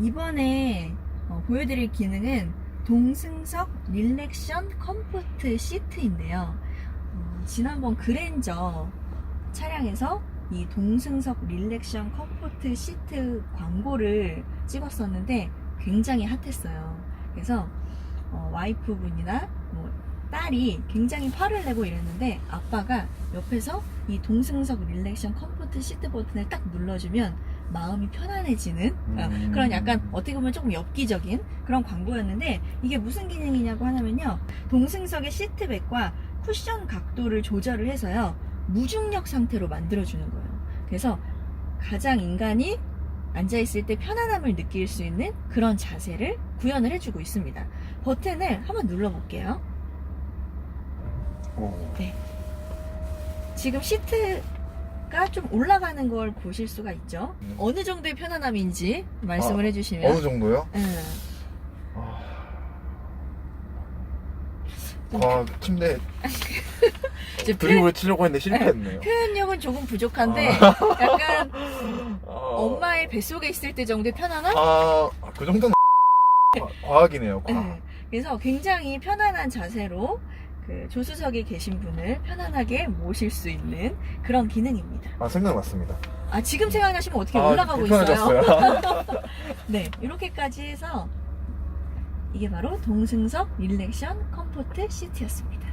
이번에 어, 보여드릴 기능은 동승석 릴렉션 컴포트 시트인데요. 어, 지난번 그랜저 차량에서 이 동승석 릴렉션 컴포트 시트 광고를 찍었었는데 굉장히 핫했어요. 그래서 어, 와이프분이나 뭐 딸이 굉장히 화를 내고 이랬는데 아빠가 옆에서 이 동승석 릴렉션 컴포트 시트 버튼을 딱 눌러주면 마음이 편안해지는 어, 음. 그런 약간 어떻게 보면 조금 엽기적인 그런 광고였는데 이게 무슨 기능이냐고 하냐면요. 동승석의 시트백과 쿠션 각도를 조절을 해서요. 무중력 상태로 만들어주는 거예요. 그래서 가장 인간이 앉아있을 때 편안함을 느낄 수 있는 그런 자세를 구현을 해주고 있습니다. 버튼을 한번 눌러볼게요 오. 지금 시트가 좀 올라가는 걸 보실 수가 있죠 음. 어느 정도의 편안함인지 말씀을 아, 해주시면 어느 정도요? 음. 아, 아 침대 이제 드림을 치려고 했는데 실패했네요. 표현력은 조금 부족한데 약간 아, 엄마의 뱃속에 있을 때 정도의 편안함? 아, 그 정도는 과- 과학이네요. 과학. 네. 그래서 굉장히 편안한 자세로 그 조수석에 계신 분을 편안하게 모실 수 있는 그런 기능입니다. 아 생각났습니다. 아 지금 생각나시면 어떻게 아, 올라가고 있어요? 불편해졌어요. 네, 이렇게까지 해서 이게 바로 동승석 릴렉션 컴포트 시트였습니다.